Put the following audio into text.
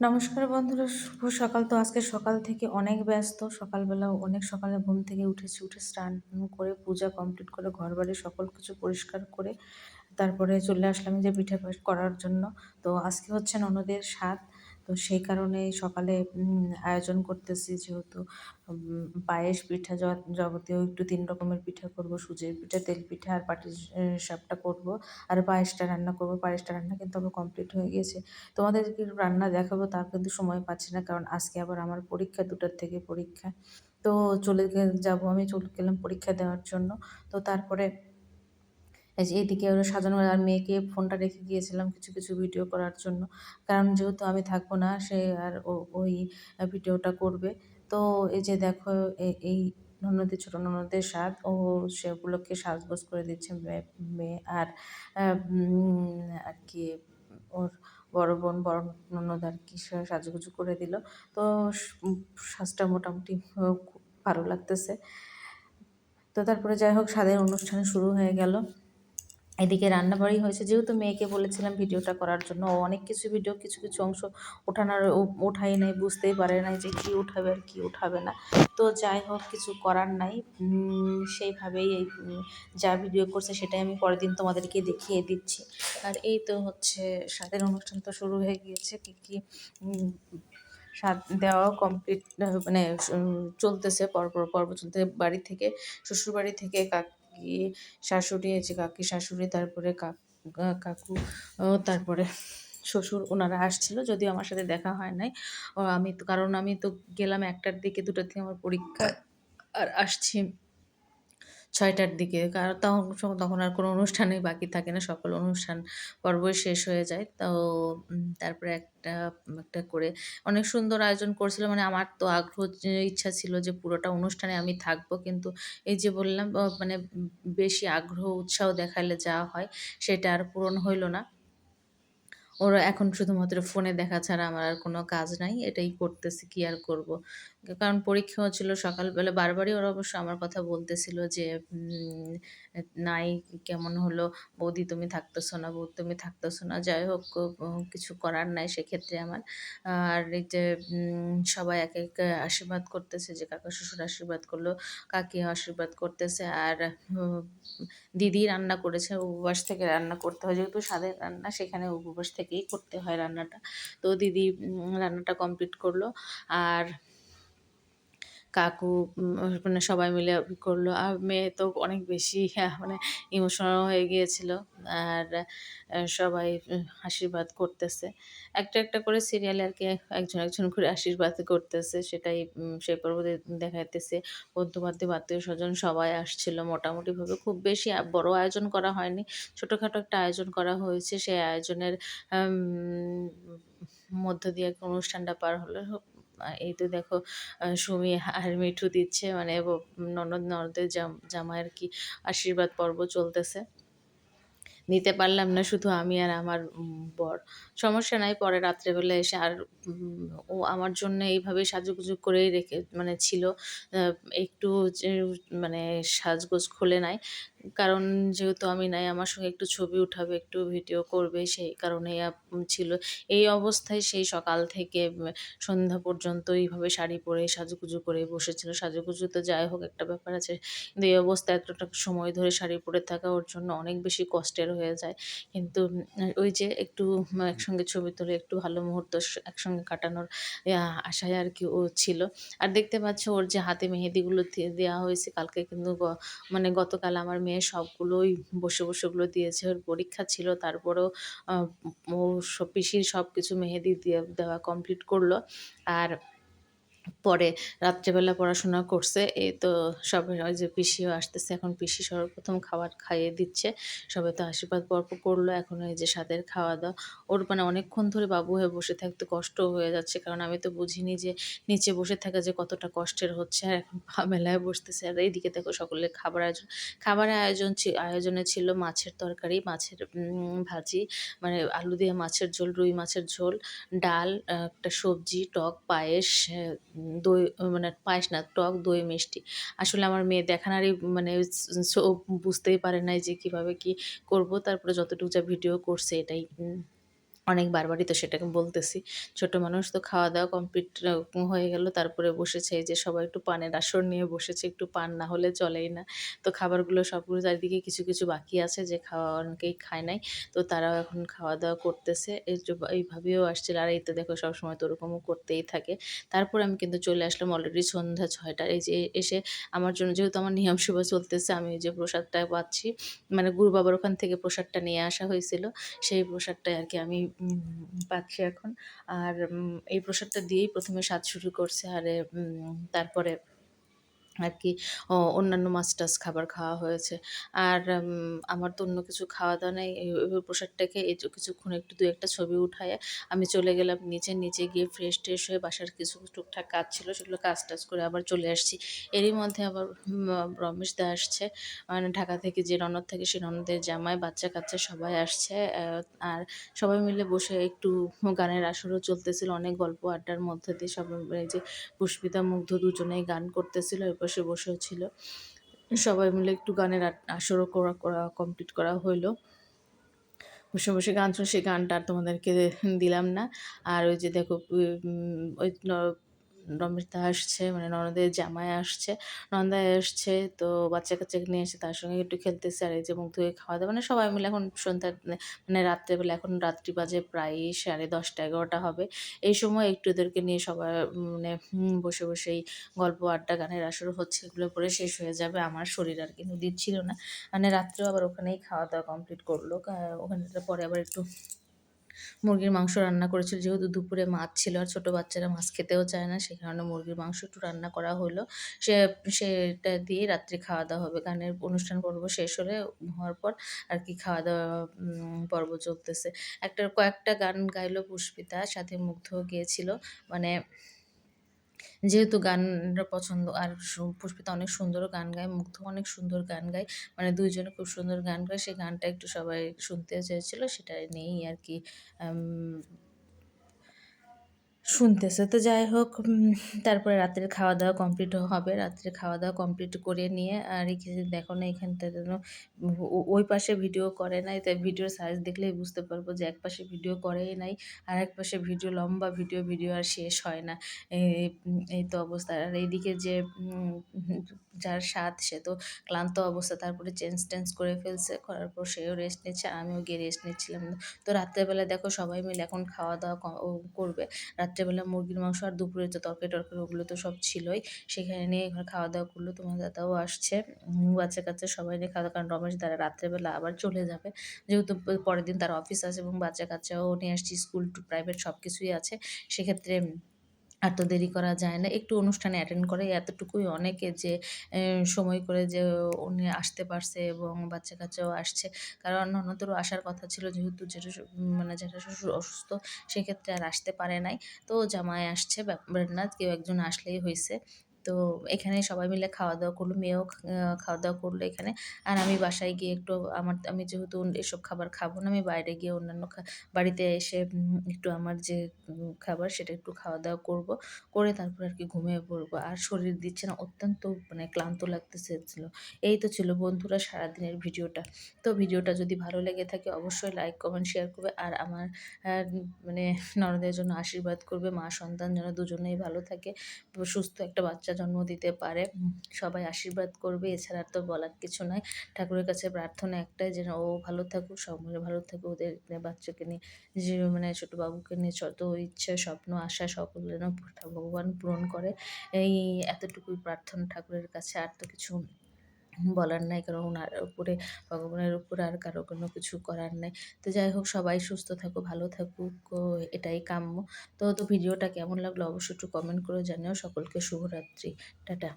নমস্কার বন্ধুরা, শুভ সকাল। তো আজকে সকাল থেকে অনেক ব্যস্ত। সকালবেলা অনেক সকালে ঘুম থেকে উঠেছি, উঠে স্নান করে, পূজা কমপ্লিট করে ঘর বাড়ি সকল কিছু পরিষ্কার করে, তারপরে চলে আসলাম যে পিঠে করার জন্য। তো আজকে হচ্ছে ননদের স্বাদ তো সেই কারণে সকালে আয়োজন করতেছি যেহেতু পায়েস পিঠা যাবতীয় একটু তিন রকমের পিঠা করব, সুজির পিঠা, তেল পিঠা আর পাটি সাপটা করব। আর পায়েসটা রান্না করব। পায়েসটা রান্না কিন্তু আমার কমপ্লিট হয়ে গিয়েছে। তোমাদেরকে রান্না দেখাবো তার কিন্তু সময় পাচ্ছি না, কারণ আজকে আবার আমার পরীক্ষা দুটার থেকে পরীক্ষা। তো চলে যাব আমি, চলে গেলাম পরীক্ষা দেওয়ার জন্য। তো তারপরে এদিকে ওরা সাজানো আর মেয়েকে ফোনটা রেখে গিয়েছিলাম কিছু কিছু ভিডিও করার জন্য। কারণ যেহেতু আমি থাকব না, সে আর ওই ভিডিওটা করবে। তো এই যে দেখো এই ননদের ছোটো ননদের স্বাদ, ও সেগুলোকে সাজগোজ করে দিচ্ছে মেয়ে আর আর কি, ওর বড় বোন, বড় ননদ আর কি সাজুগুজু করে দিল। তো সাজটা মোটামুটি খুব ভালো লাগতেছে। তো তারপরে যাই হোক, স্বাদের অনুষ্ঠান শুরু হয়ে গেল। এদিকে রান্নাবাড়ি হয়েছে। যেহেতু মেয়েকে বলেছিলাম ভিডিওটা করার জন্য অনেক কিছু ভিডিও কিছু কিছু অংশ ওঠানোর ওঠাই নাই, বুঝতেই পারে নাই যে কী উঠাবে আর কী উঠাবে না। তো যাই হোক, কিছু করার নাই। সেইভাবেই এই যা ভিডিও করছে সেটাই আমি পরের দিন তোমাদেরকে দেখিয়ে দিচ্ছি। আর এই তো হচ্ছে, স্বাদের অনুষ্ঠান তো শুরু হয়ে গিয়েছে। কী কী স্বাদ দেওয়াও কমপ্লিট মানে চলতেছে পরপর পর্ব চলতে বাড়ি থেকে শ্বশুর বাড়ি থেকে কাক কাকি শাশুড়ি আছে কাকি শাশুড়ি, তারপরে কাকু তারপরে শ্বশুর ওনারা আসছিল, যদিও আমার সাথে দেখা হয় নাই। আমি তো, কারণ আমি তো গেলাম একটার দিকে, দুটার দিকে আমার পরীক্ষা আর আসছি ছয়টার দিকে। কারণ তখন তখন আর কোনো অনুষ্ঠানই বাকি থাকে না, সকল অনুষ্ঠান পর্বই শেষ হয়ে যায়। তো তারপরে একটা একটা করে অনেক সুন্দর আয়োজন করছিল। মানে আমার তো আগ্রহ, ইচ্ছা ছিল যে পুরোটা অনুষ্ঠানে আমি থাকব। কিন্তু এই যে বললাম মানে বেশি আগ্রহ, উৎসাহ দেখালে যা হয় সেটা আর পূরণ হইল না। ওরা এখন শুধুমাত্র ফোনে দেখা ছাড়া আমার আর কোনো কাজ নাই। এটাই করতেছি, কি আর করব? কারণ পরীক্ষাও ছিল সকালবেলা। বারবারই ওরা অবশ্য আমার কথা বলতেছিল যে নাই, কেমন হলো? বৌদি, তুমি থাকতেছো না বৌদি তুমি থাকতেছো না। যাই হোক কিছু করার নাই সেক্ষেত্রে আমার। আর এই যে সবাই এক এক আশীর্বাদ করতেছে যে, কাকা শ্বশুর আশীর্বাদ করল, কাকি আশীর্বাদ করতেছে। আর দিদি রান্না করেছে, উপবাস থেকে রান্না করতে হয়। যেহেতু স্বাদের রান্না, সেখানে উপবাস থেকেই করতে হয় রান্নাটা। তো দিদি রান্নাটা কমপ্লিট করল। আর কাকু মানে সবাই মিলে করল। আর মেয়ে তো অনেক বেশি হ্যাঁ, মানে ইমোশনাল হয়ে গিয়েছিল। আর সবাই আশীর্বাদ করতেছে। একটা একটা করে সিরিয়ালে আর কি একজন একজন করে আশীর্বাদ করতেছে। সেটাই সেই পর্বতে দেখা যাইতেছে বন্ধু বান্ধব আত্মীয় স্বজন সবাই আসছিল মোটামুটিভাবে। খুব বেশি বড় আয়োজন করা হয়নি। ছোটোখাটো একটা আয়োজন করা হয়েছে। সেই আয়োজনের মধ্য দিয়ে অনুষ্ঠানটা পার হলো এই তো দেখো সুমি আর মিঠু দিচ্ছে মানে ননদ ননদের জামাইয়ের কি আশীর্বাদ পর্ব চলতেছে। নিতে পারলাম না শুধু আমি আর আমার বর। সমস্যা নাই, পরে রাত্রেবেলা এসে আর ও আমার জন্য এইভাবে সাজুগুজু করেই রেখে মানে ছিল একটু মানে সাজগোজ খুলে নাই। কারণ যেহেতু আমি নাই, আমার সঙ্গে একটু ছবি উঠাবে, একটু ভিডিও করবে, সেই কারণে ছিল। এই অবস্থায় সেই সকাল থেকে সন্ধ্যা পর্যন্ত এইভাবে শাড়ি পরে সাজুগুজু করে বসেছিল। সাজুগুজু তো যাই হোক, একটা ব্যাপার আছে। কিন্তু এই অবস্থায় এতটা সময় ধরে শাড়ি পরে থাকা ওর জন্য অনেক বেশি কষ্টের হয়ে যায়। কিন্তু ওই যে একটু একসঙ্গে ছবি তুলে, একটু ভালো মুহূর্ত একসঙ্গে কাটানোর আশায় আর কি ও ছিল। আর দেখতে পাচ্ছ ওর যে হাতে মেহেদিগুলো দেওয়া হয়েছে, কালকে কিন্তু মানে গতকাল আমার মেয়ে সবগুলোই বসে বসে ওগুলো দিয়েছে। ওর পরীক্ষা ছিল, তারপরেও ও পিসির সব কিছু মেহেদি দিয়ে দেওয়া কমপ্লিট করল। আর পরে রাত্রেবেলা পড়াশোনা করছে। এই তো সবাই ওই যে পিসিও আসতেছে, এখন পিসি সর্বপ্রথম খাবার খাইয়ে দিচ্ছে। সবাই তো আশীর্বাদ পর্ব করল এখন এই যে স্বাদের খাওয়া দাওয়া। ওর মানে অনেকক্ষণ ধরে বাবু হয়ে বসে থাকতে কষ্ট হয়ে যাচ্ছে, কারণ আমি তো বুঝিনি যে নিচে বসে থাকা যে কতটা কষ্টের হচ্ছে, আর এখন মেলায় বসতেছে। আর এইদিকে দেখো সকলের খাবার আয়োজন খাবারের আয়োজন আয়োজনে ছিল মাছের তরকারি, মাছের ভাজি মানে আলু দিয়ে মাছের ঝোল, রুই মাছের ঝোল, ডাল একটা সবজি, টক, পায়েস দই মানে পায়েস না, টক দই মিষ্টি। আসলে আমার মেয়ে দেখানারই মানে বুঝতেই পারে নাই যে কীভাবে কী করব। তারপরে যতটুকু যা ভিডিও করছে এটাই। অনেক বারবারই তো সেটাকে বলতেছি। ছোট মানুষ তো খাওয়া দাওয়া কমপ্লিট হয়ে গেল। তারপরে বসেছে এই যে সবাই একটু পানের আসর নিয়ে বসেছে। একটু পান না হলে চলেই না। তো খাবারগুলো সবগুলো চারিদিকে কিছু, কিছু বাকি আছে যে খাওয়া অনেকেই খায় নাই। তো তারাও এখন খাওয়া-দাওয়া করতেছে। এই যে এই ভাবিও আসছিল। আর এই তো দেখো সবসময় তো ওরকমও করতেই থাকে। তারপরে আমি কিন্তু চলে আসলাম অলরেডি সন্ধ্যা ৬ঃ০০ এই যে এসে আমার জন্য যেহেতু আমার নিয়ম শুভ চলতেছে আমি যে প্রসাদটা পাচ্ছি। মানে গুরু বাবার ওখান থেকে প্রসাদটা নিয়ে আসা হয়েছিল। সেই প্রসাদটাই আর কি আমি পাচ্ছি এখন। আর এই প্রসাদটা দিয়েই ১ম এ স্বাদ শুরু করছে। আর তারপরে আর কি অন্যান্য মাছ-টাছ খাবার খাওয়া হয়েছে। আর আমার তো অন্য কিছু খাওয়া-দাওয়া নেই এই ওই প্রসাদটাকে এই কিছুক্ষণ একটু দু একটা ছবি উঠাইয়া আমি চলে গেলাম নিচে। নিচে গিয়ে ফ্রেশ-ট্রেশ হয়ে বাসার কিছু টুকটাক কাজ ছিল সেগুলো কাজ-টাজ করে আবার চলে আসছি। এরই মধ্যে আবার রমেশ দা আসছে। মানে ঢাকা থেকে যে ননদ থাকে সেই ননদের জামাই, বাচ্চা-কাচ্চা সবাই আসছে। আর সবাই মিলে বসে একটু গানের আসরও চলতেছিল। অনেক গল্প আড্ডার মধ্যে দিয়ে সবাই যে পুষ্পিতা, মুগ্ধ দুজনেই গান করতেছিল। ওই পাশে বসেও ছিল। সবাই মিলে একটু গানের আসরও করা করা কমপ্লিট করা হইল। বসে, বসে গান শুনে সেই গানটা আর তোমাদেরকে দিলাম না। আর ওই যে দেখো ওই ন রমেশ দা আসছে মানে ননদের জামাই আসছে। নন্দাই আসছে তো বাচ্চা-কাচ্চাকে নিয়ে এসে তার সঙ্গে একটু খেলতেছে। আর এই যে মুখ ধুয়ে খাওয়া-দাওয়া মানে সবাই মিলে এখন সন্ধ্যা মানে রাত্রেবেলা এখন রাত্রি বাজে প্রায় 10:30 11টা হবে। এই সময় একটু এদেরকে নিয়ে সবাই মানে বসে, বসেই গল্প, আড্ডা, গানের আসর হচ্ছে এগুলো পরে শেষ হয়ে যাবে। আমার শরীর আর কিন্তু দিচ্ছিল না। মানে রাত্রেও আবার ওখানেই খাওয়া-দাওয়া কমপ্লিট করল। ওখানে পরে আবার একটু মুরগির মাংস রান্না করেছিল। যেহেতু দুপুরে মাছ ছিল আর ছোটো বাচ্চারা মাছ খেতেও চায় না, সেই কারণে মুরগির মাংস একটু রান্না করা হলো। সে, সেটা দিয়ে রাত্রে খাওয়া দাওয়া হবে। গানের অনুষ্ঠান পর্ব শেষ হলে হওয়ার পর আর কি খাওয়া দাওয়া পর্ব চলতেছে। একটা, কয়েকটা গান গাইলো পুষ্পিতা, সাথে মুগ্ধ গিয়েছিল মানে যেহেতু গানটা পছন্দ আর পুষ্পিতা অনেক সুন্দরও গান গায়, মুগ্ধ অনেক সুন্দর গান গায়। মানে দুইজনে খুব সুন্দর গান গায়। সেই গানটা একটু সবাই শুনতে চেয়েছিল। সেটা নিয়েই আরকি আম শুনতেছে। তো যাই হোক তারপরে রাত্রের খাওয়া-দাওয়া কমপ্লিট হবে। রাত্রে খাওয়া-দাওয়া কমপ্লিট করে নিয়ে আর এখানে দেখো না এখানটা যেন ওই পাশে ভিডিও করে নাই। তাই ভিডিওর সাইজ দেখলেই বুঝতে পারব যে এক পাশে ভিডিও করেই নাই। আর এক পাশে ভিডিও লম্বা ভিডিও, ভিডিও আর শেষ হয় না। এই তো অবস্থা। আর এইদিকে যে যার স্বাদ সে তো ক্লান্ত অবস্থা। তারপরে চেঞ্জ-টেঞ্জ করে ফেলছে। করার পর সেও রেস্ট নিচ্ছে। আমিও গিয়ে রেস্ট নিচ্ছিলাম। তো রাত্রেবেলা দেখো সবাই মিলে এখন খাওয়া-দাওয়া ক করবে। রাত্রেবেলা মুরগির মাংস আর দুপুরে তো তরকারি-টরকারি ওগুলো তো সব ছিলই। সেখানে নিয়ে এখানে খাওয়া-দাওয়া করল। তোমার দাদাও আসছে। বাচ্চা-কাচ্চা সবাই নিয়ে খাওয়া দাওয়া, কারণ রমেশ তারা রাত্রেবেলা আবার চলে যাবে। যেহেতু পরের দিন তার অফিস আছে এবং বাচ্চা-কাচ্চাও নিয়ে আসছি। স্কুল টু প্রাইভেট সব কিছুই আছে। সেক্ষেত্রে আর তো দেরি করা যায় না। একটু অনুষ্ঠানে অ্যাটেন্ড করে এতটুকুই অনেকে যে সময় করে যে, উনি আসতে পারছে এবং বাচ্চা-কাচ্চাও আসছে। কারণ ননদেরও আসার কথা ছিল, যেহেতু জেঠু মানে যেটা শ্বশুর অসুস্থ, সেক্ষেত্রে আর আসতে পারে নাই। তো জামাই আসছে ব্যাপার না কেউ একজন আসলেই হইছে। তো এখানে সবাই মিলে খাওয়া-দাওয়া করল। মেয়েও খাওয়া-দাওয়া করল এখানে। আর আমি বাসায় গিয়ে একটু আমার আমি যেহেতু এসব খাবার খাব না আমি বাইরে গিয়ে অন্যান্য বাড়িতে এসে একটু আমার যে খাবার সেটা একটু খাওয়া-দাওয়া করব। করে তারপর আর কি ঘুমিয়ে পড়ব। আর শরীর দিচ্ছে না অত্যন্ত মানে ক্লান্ত লাগতেছিল। এই তো ছিল বন্ধুরা সারাদিনের ভিডিওটা। তো ভিডিওটা যদি ভালো লেগে থাকে অবশ্যই লাইক, কমেন্ট, শেয়ার করবে। আর আমার মানে নরদের জন্য আশীর্বাদ করবে। মা সন্তান যেন দুজনেই ভালো থাকে। সুস্থ একটা বাচ্চা জন্ম দিতে পারে। সবাই আশীর্বাদ করবে। এছাড়া তো বলার কিছু নয় ঠাকুরের কাছে প্রার্থনা একটাই যেন ও ভালো থাকুক, সবাই ভালো থাকুক। ওদের বাচ্চাকে নিয়ে যে মানে ছোটো বাবুকে নিয়ে যত ইচ্ছা, স্বপ্ন, আশা সকল যেন ভগবান পূরণ করে। এই এতটুকুই প্রার্থনা ঠাকুরের কাছে। আর তো কিছু বলার নাই কারণ ওনার উপরে ভগবানের উপরে আর কারও কোনো কিছু করার নাই। তো যাই হোক সবাই সুস্থ থাকুক, ভালো থাকুক এটাই কাম্য। তো তো ভিডিওটা কেমন লাগল অবশ্যই একটু কমেন্ট করে জানিও। সকলকে শুভরাত্রি। টাটা।